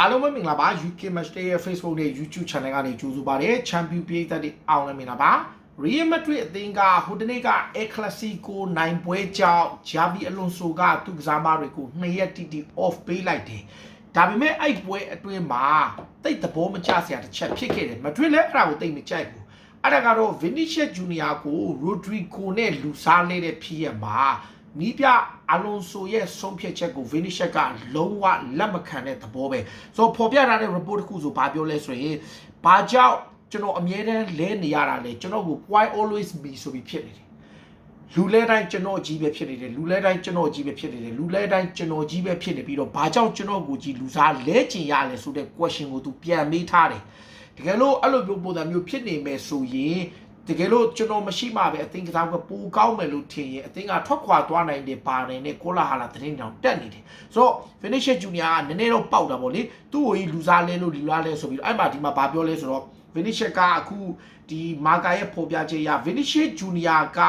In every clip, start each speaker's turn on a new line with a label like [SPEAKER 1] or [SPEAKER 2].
[SPEAKER 1] အားလုံးပဲမင်္ဂလာပါ UK Match Day ရဲ့ Facebook နဲ့ YouTube Channel ကနေကြိုဆိုပါရစေ Champion ပြည်သက်တွေအားလုံးမင်္ဂလာပါ Real Madrid အသင်းကဟိုတနေ့က El Clasico နိုင်ပွဲကြောင့် Xavi Alonso ကသူ့ကစားမတွေကိုနှစ်ရက်တိတိ off ပေးလိုက်တယ်ဒါပေမဲ့အဲ့ပွဲအတွင်းမှာတိတ်သဘောမကျစရာတစ်ချက်ဖြစ်ခဲ့တယ် Madrid လည်းအဲ့ဒါကိုတိတ်မကြိုက်ဘူးအဲ့ဒါကတော့ Vinicius Junior ကို Rodrigo နဲ့လူစားလဲတဲ့ဖြစ်ရမှာ နီးပြအလွန်ဆိုရဲ့ဆုံးဖြတ်ချက်ကို Vinicius ကလုံးဝလက်မခံတဲ့သဘောပဲဆိုတော့ပေါ်ပြထားတဲ့ report တစ်ခုဆိုဘာပြောလဲဆိုရင်ဘာကြောင့်ကျွန်တော်အမြဲတမ်းလဲနေရတာလဲကျွန်တော်ကို why always me ဆိုပြီးဖြစ်နေတယ်လူလဲတိုင်းကျွန်တော်ကြီးပဲဖြစ်နေတယ်လူလဲတိုင်းကျွန်တော်ကြီးပဲဖြစ်နေတယ်လူလဲတိုင်းကျွန်တော်ကြီးပဲဖြစ်နေပြီးတော့ဘာကြောင့်ကျွန်တော်ကိုကြီးလူစားလဲကျင်ရလဲဆိုတဲ့ question ကိုသူပြန်မေးထားတယ်တကယ်လို့အဲ့လိုမျိုးပုံစံမျိုးဖြစ်နေမယ်ဆိုရင် တကယ်လို့ကျွန်တော်မရှိမှပဲအသင်းကစားကပူကောင်းမယ်လို့ထင်ရင်အသင်းကထွက်ခွာသွားနိုင်တယ်ပါနိုင်တဲ့ကိုလာဟာလာသတင်းတောင်တက်နေတယ်ဆိုတော့ finish junior ကနည်းနည်းတော့ပေါက်တာပေါ့လေသူ့ကိုကြီးလူစားလဲလို့လူလားလဲဆိုပြီးအဲ့မှာဒီမှာဗာပြောလဲဆိုတော့ finish ကအခုဒီမာကာရဲ့ပေါ်ပြချက်ရ finish junior က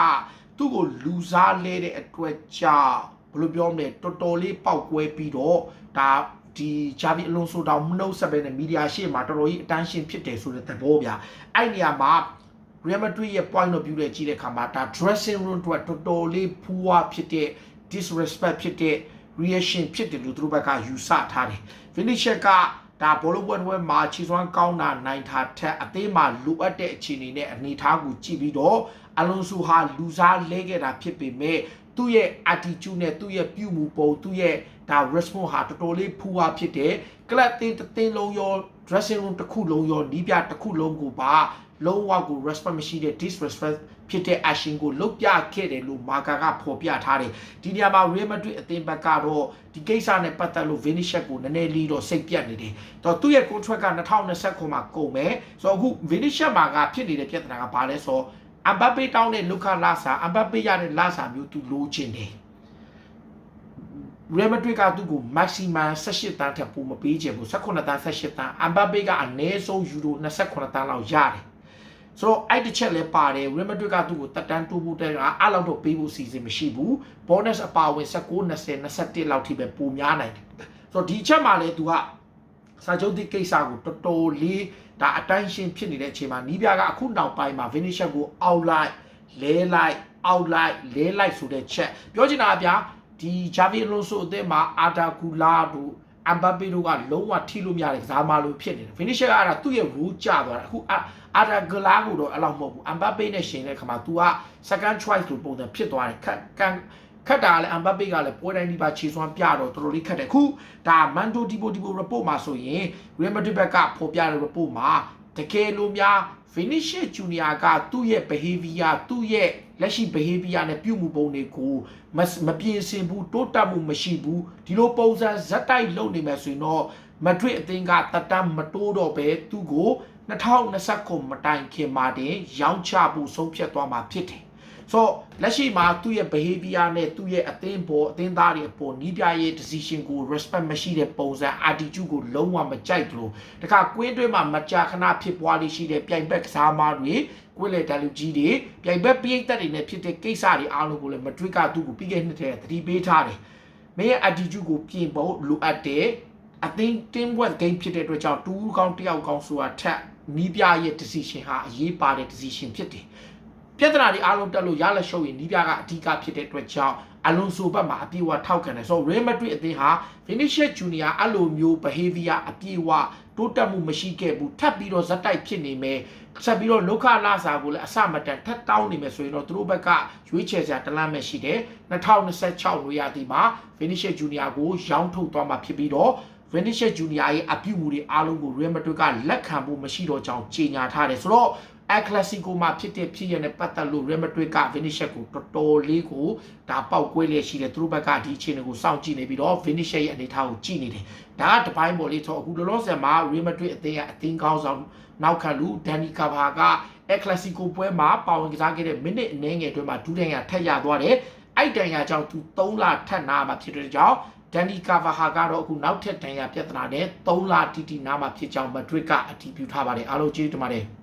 [SPEAKER 1] သူ့ကိုလူစားလဲတဲ့အတွက်ကြောင့်ဘယ်လိုပြောမလဲတော်တော်လေးပေါက်ကွဲပြီးတော့ဒါဒီဂျာဗီအလွန်ဆိုတောင်မနှုတ်ဆက်ပဲနဲ့မီဒီယာရှေ့မှာတော်တော်ကြီးအတန်းရှင်းဖြစ်တယ်ဆိုတဲ့သဘောဗျအဲ့နေရာမှာ Real Madrid ရဲ့ point of view နဲ့ကြည့်တဲ့အခါမှာဒါ dressing room အတွက်တော်တော်လေးဖူးဝါဖြစ်တဲ့ disrespect ဖြစ်တဲ့ reaction ဖြစ်တယ်လို့သူတို့ဘက်ကယူဆထားတယ် Vinicius ကဒါဘောလုံးပွဲတစ်ပွဲမှာခြေစွမ်းကောင်းတာနိုင်တာထက်အသေးမှာလိုအပ်တဲ့အခြေအနေနဲ့အနေအထားကိုကြည့်ပြီးတော့အလွန်ဆိုဟာလူစားလဲခဲ့တာဖြစ်ပေမဲ့သူ့ရဲ့ attitude နဲ့သူ့ရဲ့ပြုမှုပုံသူ့ရဲ့ဒါ response ဟာတော်တော်လေးဖူးဝါဖြစ်တယ် club တင်းတင်းလုံးရော dressing room တစ်ခုလုံးရောနီးပြတစ်ခုလုံးကိုပါလုံးဝကို respect မရှိတဲ့ disrespect ဖြစ်တဲ့ action ကိုလုတ်ပြခဲ့တယ်လို့မာကာကဖော်ပြထားတယ်ဒီနေရာမှာ Real Madrid အသင်းဘက်ကတော့ဒီကိစ္စနဲ့ပတ်သက်လို့ Vinicius ကိုနည်းနည်းလေးတော့စိတ်ပြတ်နေတယ်တော့သူ့ရဲ့ contract က2029မှာကုန်မယ်ဆိုတော့အခု Vinicius မှာကဖြစ်နေတဲ့ပြဿနာကဘာလဲဆိုတော့အမ်ဘပေတောင်းတဲ့လူခလာစာအမ်ဘပေရတဲ့လာစာမျိုးသူလိုချင်တယ် Real Madrid ကသူ့ကို maximum 18တန်းထက်ပိုမပေးချင်ဘူး18တန်း18တန်းအမ်ဘာပေကအနည်းဆုံးယူရို28တန်းလောက်ရတယ်ဆိုတော့အဲ့တစ်ချက်လည်းပါတယ် Real Madrid ကသူ့ကိုတက်တန်းတိုးဖို့တဲ့ကအဲ့လောက်တော့ပေးဖို့စီစဉ်မရှိဘူး bonus အပါဝင်19 20 21လောက်ထိပဲပိုများနိုင်တယ်ဆိုတော့ဒီချက်မှာလည်းသူကစာချုပ်ဒီကိစ္စကိုတော်တော်လေးဒါအတိုင်းရှင်းဖြစ်နေတဲ့အချိန်မှာနီးပြကအခုနောက်ပိုင်းမှာ Vinicius ကိုအောက်လိုက်လဲလိုက်အောက်လိုက်လဲလိုက်ဆိုတဲ့ချက်ပြောချင်တာကဗျာ ဒီဂျာဗီအလွန်ဆိုအသင်းမှာအာတာကူလာတို့အမ်ဘပေတို့ကလုံးဝထိလို့မရတဲ့ကစားမလို့ဖြစ်နေတယ် finish ကအဲ့ဒါသူ့ရဲ့ rule ကျသွားတာအခုအာတာဂလာကိုတော့အဲ့လောက်မဟုတ်ဘူးအမ်ဘပေနဲ့ရှင်တဲ့ခါမှာ तू က second choice လို့ပုံစံဖြစ်သွားတယ်ခက်ကန်ခက်တာလည်းအမ်ဘပေကလည်းပွဲတိုင်းဒီပါခြေစွမ်းပြတော့တော်တော်လေးခက်တယ်ခုဒါမန်ဒိုဒီပိုဒီပို report မှာဆိုရင် Real Madrid ဘက်ကဖော်ပြတဲ့ report မှာ တကယ်လို့များ Vinicius Junior ကသူ့ရဲ့ behavior သူ့ရဲ့လက်ရှိ behavior နဲ့ပြုမှုပုံတွေကိုမမပြင်းစင်ဘူးတိုးတက်မှုမရှိဘူးဒီလိုပုံစံဇက်တိုက်လုပ်နေမယ်ဆိုရင်တော့မဒရစ်အသင်းကတတမတိုးတော့ပဲသူ့ကို2029မတိုင်ခင်မှာတင်ရောင်းချဖို့ဆုံးဖြတ်သွားမှာဖြစ်တယ် ဆိုလက်ရှိမှာသူ့ရဲ့ behavior နဲ့သူ့ရဲ့အသင်းပေါ်အသင်းသားတွေအပေါ်နီးပြရဲ့ decision ကို respect မရှိတဲ့ပုံစံ attitude ကိုလုံးဝမကြိုက်ဘူးတခါကွင်းတွင်းမှာမကြာခဏဖြစ်ပွားလိရှိတဲ့ပြိုင်ဘက်ကစားမားတွေကွင်းလေတလူကြီးတွေပြိုင်ဘက်ပိတ်သက်တွေနဲ့ဖြစ်တဲ့ကိစ္စတွေအားလုံးကိုလည်းမဒရစ်ကသူ့ကိုပြီးခဲ့နှစ်ထဲသတိပေးထားတယ်မင်းရဲ့ attitude ကိုပြင်ဖို့လိုအပ်တယ်အသင်း team work game ဖြစ်တဲ့အတွက်ကြောင့်တူးကောင်းတယောက်ကောင်းဆိုတာထက်နီးပြရဲ့ decision ဟာအရေးပါတဲ့ decision ဖြစ်တယ် ပြဿနာတွေအားလုံးတက်လို့ရလက်ရှုပ်ရင်နီးပြကအဓိကဖြစ်တဲ့အတွက်ကြောင့်အလွန်ဆိုဘက်မှာအပြေအဝထောက်ခံတယ်ဆိုတော့ Real Madrid အသင်းဟာ Vinicius Junior အဲ့လိုမျိုး behavior အပြေအဝတိုးတက်မှုမရှိခဲ့ဘူးထပ်ပြီးတော့ဇက်တိုက်ဖြစ်နေမယ်ဆက်ပြီးတော့လောက်ခလာစာကိုလည်းအစမတန်ထပ်တောင်းနေမယ်ဆိုရင်တော့သူတို့ဘက်ကရွေးချယ်စရာတလန့်မဲ့ရှိတယ်2026လိုရသည်မှာ Vinicius Junior ကိုရောင်းထုတ်သွားမှာဖြစ်ပြီးတော့ Vinicius Junior ရဲ့အပြုအမူတွေအားလုံးကို Real Madrid ကလက်ခံဖို့မရှိတော့ကြောင်းကြေညာထားတယ်ဆိုတော့ အကလစီကိုမှာဖြစ်တဲ့ဖြစ်ရတဲ့ပတ်သက်လို့ Real Madrid က Vinicius ကိုတော်တော်လေးကိုဒါပေါက်ကွဲလျက်ရှိတယ်သူတို့ဘက်ကဒီအခြေအနေကိုစောင့်ကြည့်နေပြီးတော့ Vinicius ရဲ့အနေအထားကိုကြည့်နေတယ်ဒါကတပိုင်းပေါ်လေးတော့အခုလောလောဆယ်မှာ Real Madrid အသင်းရဲ့အသင်းကောင်းဆောင်နောက်ခံလူဒန်နီကာဘာကအကလစီကိုပွဲမှာပါဝင်ကစားခဲ့တဲ့မိနစ်အနည်းငယ်အတွင်းမှာဒူးဒန်ရထက်ရသွားတယ်အဲ့တန်ရကြောင့်သူ3လထပ်နာမှာဖြစ်တဲ့ကြောင့်ဒန်နီကာဗာဟာကတော့အခုနောက်ထပ်တန်ရပြဿနာနဲ့3လတီတီနာမှာဖြစ်ကြောင်းမဒရစ်ကအတည်ပြုထားပါတယ်အားလုံးကျေးဇူးတင်ပါတယ်